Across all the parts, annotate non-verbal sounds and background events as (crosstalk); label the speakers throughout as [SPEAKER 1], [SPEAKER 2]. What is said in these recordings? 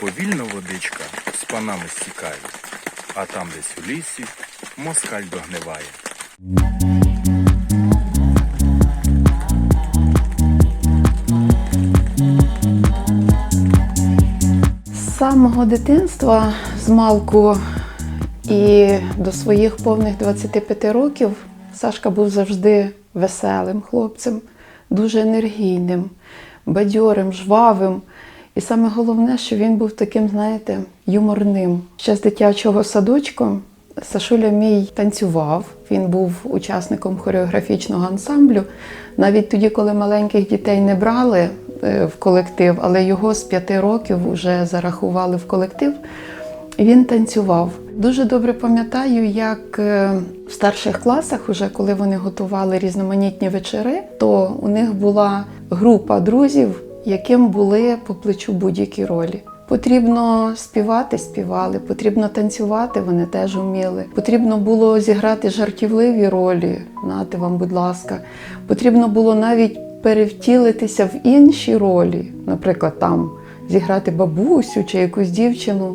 [SPEAKER 1] Повільно водичка з панами стікає, а там десь у лісі москаль догниває.
[SPEAKER 2] З самого дитинства, з малку і до своїх повних 25 років Сашка був завжди веселим хлопцем, дуже енергійним, бадьорим, жвавим. І саме головне, що він був таким, знаєте, юморним. Ще з дитячого садочку Сашуля мій танцював. Він був учасником хореографічного ансамблю. Навіть тоді, коли маленьких дітей не брали е, в колектив, але його з п'яти років вже зарахували в колектив. Він танцював. Дуже добре пам'ятаю, як е, в старших класах, уже коли вони готували різноманітні вечори, то у них була група друзів, яким були по плечу будь-які ролі. Потрібно співати, співали, потрібно танцювати, вони теж вміли. Потрібно було зіграти жартівливі ролі, нати вам, будь ласка. Потрібно було навіть перевтілитися в інші ролі, наприклад, там зіграти бабусю чи якусь дівчину.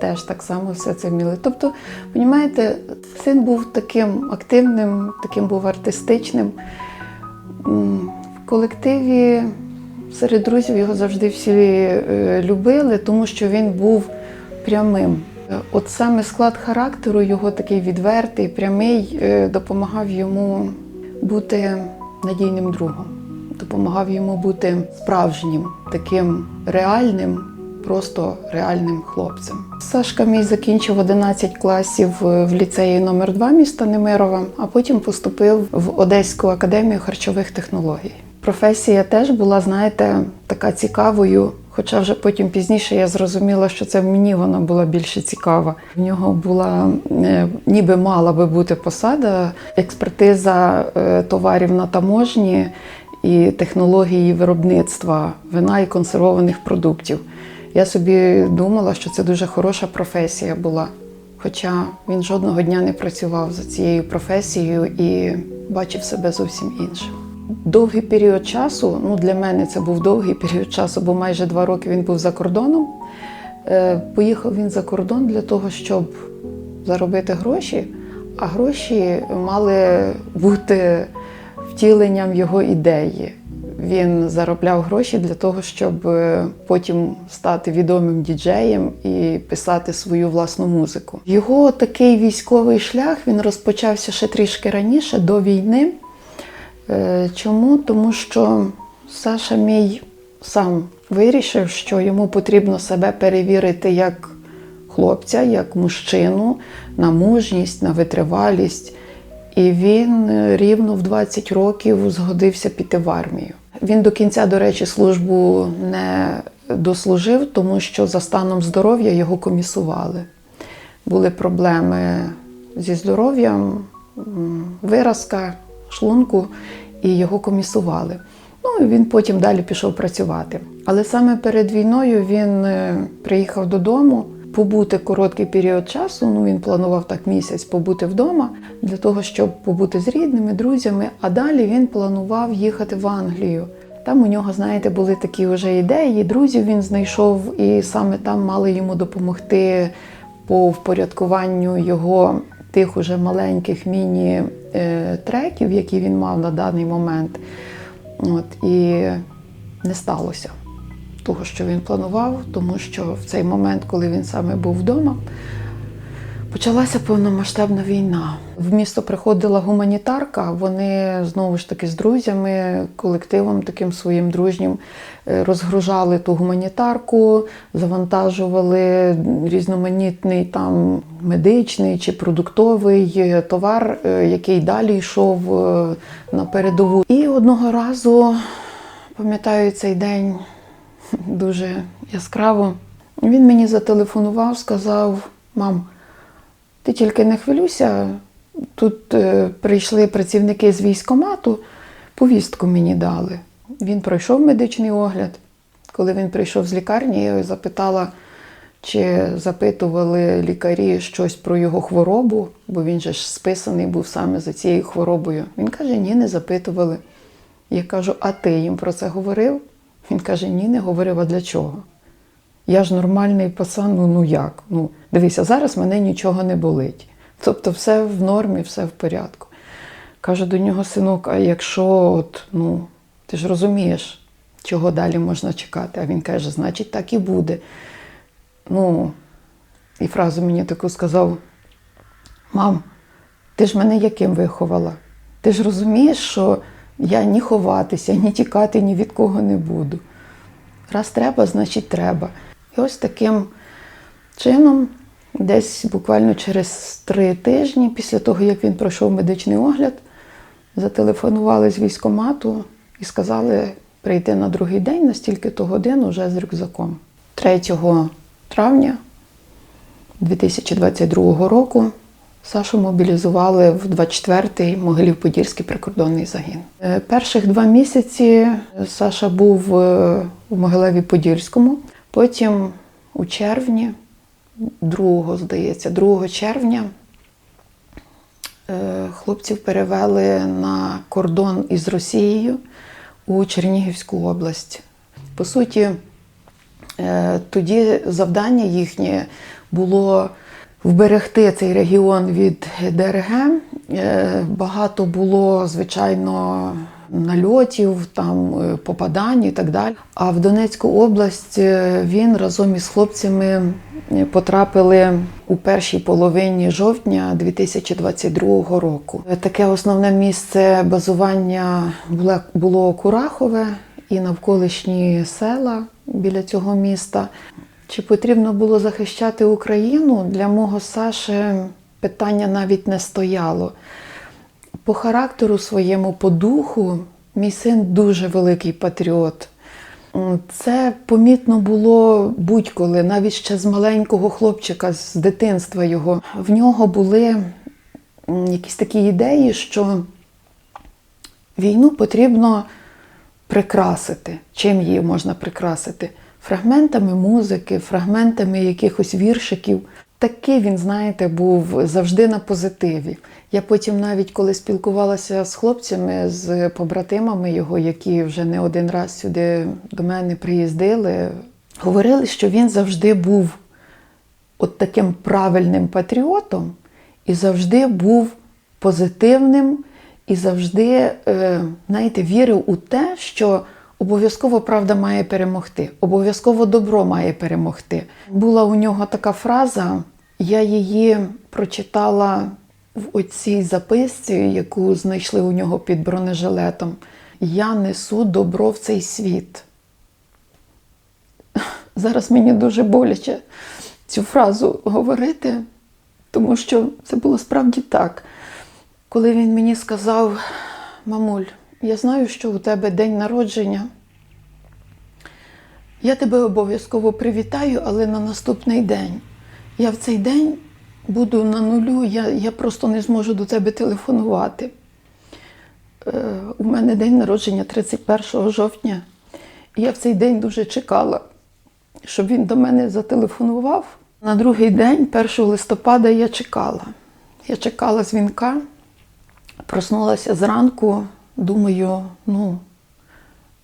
[SPEAKER 2] Теж так само все це вміли. Тобто, розумієте, син був таким активним, таким був артистичним. В колективі серед друзів його завжди всі е, любили, тому що він був прямим. От саме склад характеру, його такий відвертий, прямий, е, допомагав йому бути надійним другом, допомагав йому бути справжнім, таким реальним, просто реальним хлопцем. Сашка мій закінчив 11 класів е, в ліцеї номер 2 міста Немирова, а потім поступив в Одеську академію харчових технологій. Професія теж була, знаєте, така цікавою. Хоча вже потім пізніше я зрозуміла, що це мені вона була більше цікава. В нього була е, ніби мала би бути посада, експертиза е, товарів на таможні і технології виробництва вина і консервованих продуктів. Я собі думала, що це дуже хороша професія була. Хоча він жодного дня не працював за цією професією і бачив себе зовсім іншим. Довгий період часу, ну для мене це був довгий період часу, бо майже два роки він був за кордоном. Е, Поїхав він за кордон для того, щоб заробити гроші, а гроші мали бути втіленням його ідеї. Він заробляв гроші для того, щоб е, потім стати відомим діджеєм і писати свою власну музику. Його такий військовий шлях він розпочався ще трішки раніше, до війни. Е, Чому? Тому що Саша мій сам вирішив, що йому потрібно себе перевірити як хлопця, як мужчину на мужність, на витривалість. І він е, рівно в 20 років згодився піти в армію. Він до кінця, до речі, службу не дослужив, тому що за станом здоров'я його комісували. Були проблеми зі здоров'ям, виразка, шлунку, і його комісували. Ну він потім далі пішов працювати. Але саме перед війною він е, приїхав додому. Побути короткий період часу, ну він планував так місяць побути вдома для того, щоб побути з рідними, друзями. А далі він планував їхати в Англію. Там у нього, знаєте, були такі вже ідеї. Друзів він знайшов, і саме там мали йому допомогти по впорядкуванню його тих уже маленьких міні-треків, які він мав на даний момент. От, і не сталося того, що він планував, тому що в цей момент, коли він саме був вдома, почалася повномасштабна війна. В місто приходила гуманітарка. Вони знову ж таки з друзями, колективом таким своїм дружнім е, розгружали ту гуманітарку, завантажували різноманітний там медичний чи продуктовий е, товар, е, який далі йшов на передову. І одного разу, пам'ятаю цей день (laughs) дуже яскраво. Він мені зателефонував, сказав: мам, ти тільки не хвилюйся. Тут е, прийшли працівники з військкомату, повістку мені дали. Він пройшов медичний огляд. Коли він прийшов з лікарні, я його запитала, чи запитували лікарі щось про його хворобу, бо він же ж списаний був саме за цією хворобою. Він каже: ні, не запитували. Я кажу, а ти їм про це говорив? Він каже: ні, не говорив, а для чого? Я ж нормальний пацан, ну, ну як? Ну, дивися, зараз мене нічого не болить. Тобто все в нормі, все в порядку. Каже до нього синок, а якщо от, ну, ти ж розумієш, чого далі можна чекати? А він каже, значить, так і буде. Ну, і фразу мені таку сказав: Мам, ти ж мене яким виховала? Ти ж розумієш, що я ні ховатися, ні тікати ні від кого не буду. Раз треба, значить треба. І ось таким чином, десь буквально через три тижні, після того, як він пройшов медичний огляд, зателефонували з військкомату і сказали прийти на другий день на стільки-то годин уже з рюкзаком. 3 травня 2022 року Сашу мобілізували в 24-й Могилів-Подільський прикордонний загін. Е, Перших два місяці Саша був е, у Могилеві-Подільському, потім у червні, 2, здається, 2 червня е, хлопців перевели на кордон із Росією у Чернігівську область. По суті, Е, Тоді завдання їхнє було вберегти цей регіон від ДРГ. Е, Багато було, звичайно, нальотів, там е, попадань і так далі. А в Донецьку область е, він разом із хлопцями е, потрапили у першій половині жовтня 2022 року. Таке основне місце базування було Курахове і навколишні села біля цього міста. Чи потрібно було захищати Україну? Для мого Саші питання навіть не стояло. По характеру своєму, по духу, мій син дуже великий патріот. Це помітно було будь-коли, навіть ще з маленького хлопчика, з дитинства його. В нього були якісь такі ідеї, що війну потрібно прикрасити. Чим її можна прикрасити? Фрагментами музики, фрагментами якихось віршиків. Такий він, знаєте, був завжди на позитиві. Я потім, навіть коли спілкувалася з хлопцями, з побратимами його, які вже не один раз сюди до мене приїздили, говорили, що він завжди був от таким правильним патріотом і завжди був позитивним і завжди, е, знаєте, вірив у те, що обов'язково правда має перемогти, обов'язково добро має перемогти. Була у нього така фраза, я її прочитала в оцій записці, яку знайшли у нього під бронежилетом. Я несу добро в цей світ. Зараз мені дуже боляче цю фразу говорити, тому що це було справді так. Коли він мені сказав, мамуль, я знаю, що у тебе день народження. Я тебе обов'язково привітаю, але на наступний день. Я в цей день буду на нулю, я, я просто не зможу до тебе телефонувати. Е, у мене день народження 31 жовтня. І я в цей день дуже чекала, щоб він до мене зателефонував. На другий день, 1 листопада, я чекала. Я чекала дзвінка, проснулася зранку, думаю, ну,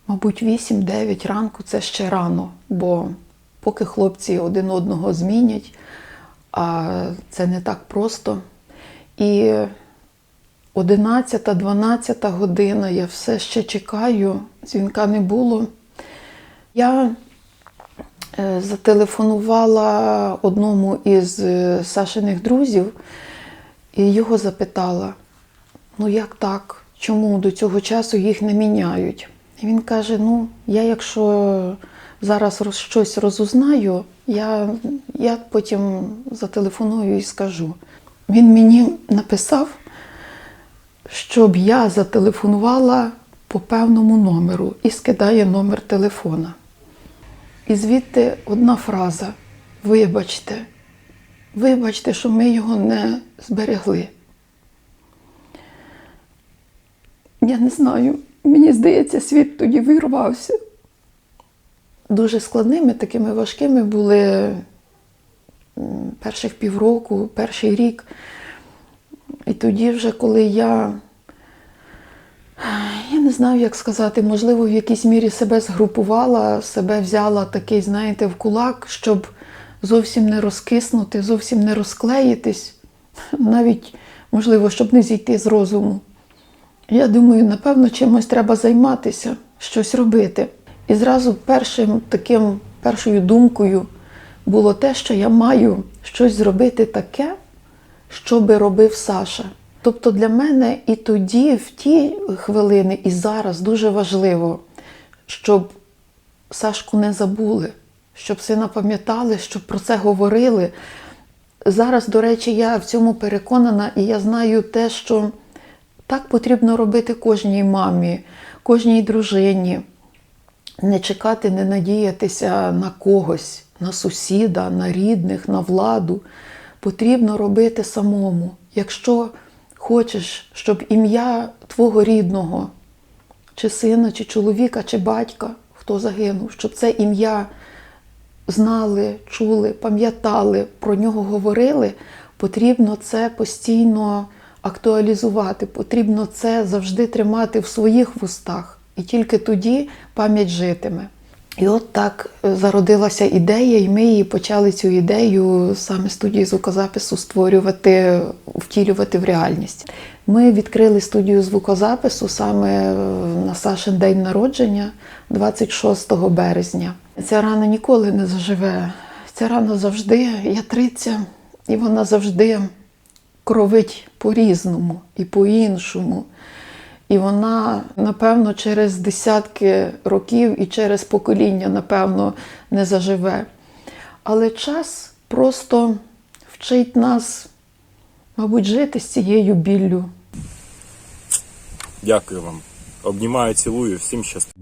[SPEAKER 2] мабуть, 8-9 ранку це ще рано, бо поки хлопці один одного змінять, а це не так просто. І 11-12 година, я все ще чекаю, дзвінка не було. Я е, зателефонувала одному із е, Сашиних друзів і його запитала: ну як так? Чому до цього часу їх не міняють? І він каже: Ну, я якщо зараз щось розузнаю, я, я потім зателефоную і скажу. Він мені написав, щоб я зателефонувала по певному номеру і скидає номер телефона. І звідти одна фраза: Вибачте, вибачте, що ми його не зберегли. Я не знаю, мені здається, світ тоді вирвався. Дуже складними, такими важкими були перших півроку, перший рік. І тоді вже, коли я, я не знаю, як сказати, можливо, в якійсь мірі себе згрупувала, себе взяла такий, знаєте, в кулак, щоб зовсім не розкиснути, зовсім не розклеїтись, (laughs) навіть, можливо, щоб не зійти з розуму. Я думаю, напевно, чимось треба займатися, щось робити. І зразу першим таким, першою думкою було те, що я маю щось зробити таке, що би робив Саша. Тобто для мене і тоді, в ті хвилини, і зараз дуже важливо, щоб Сашку не забули, щоб сина пам'ятали, щоб про це говорили. Зараз, до речі, я в цьому переконана, і я знаю те, що так потрібно робити кожній мамі, кожній дружині. Не чекати, не надіятися на когось, на сусіда, на рідних, на владу. Потрібно робити самому. Якщо хочеш, щоб ім'я твого рідного, чи сина, чи чоловіка, чи батька, хто загинув, щоб це ім'я знали, чули, пам'ятали, про нього говорили, потрібно це постійно актуалізувати, потрібно це завжди тримати в своїх вустах. І тільки тоді пам'ять житиме. І от так е, зародилася ідея, і ми її почали цю ідею саме студії звукозапису створювати, втілювати в реальність. Ми відкрили студію звукозапису саме е, на Сашин день народження, 26 березня. Ця рана ніколи не заживе. Ця рана завжди ятриться, і вона завжди кровить по-різному і по-іншому. І вона, напевно, через десятки років і через покоління, напевно, не заживе. Але час просто вчить нас, мабуть, жити з цією біллю.
[SPEAKER 3] Дякую вам. Обнімаю, цілую, всім щастя.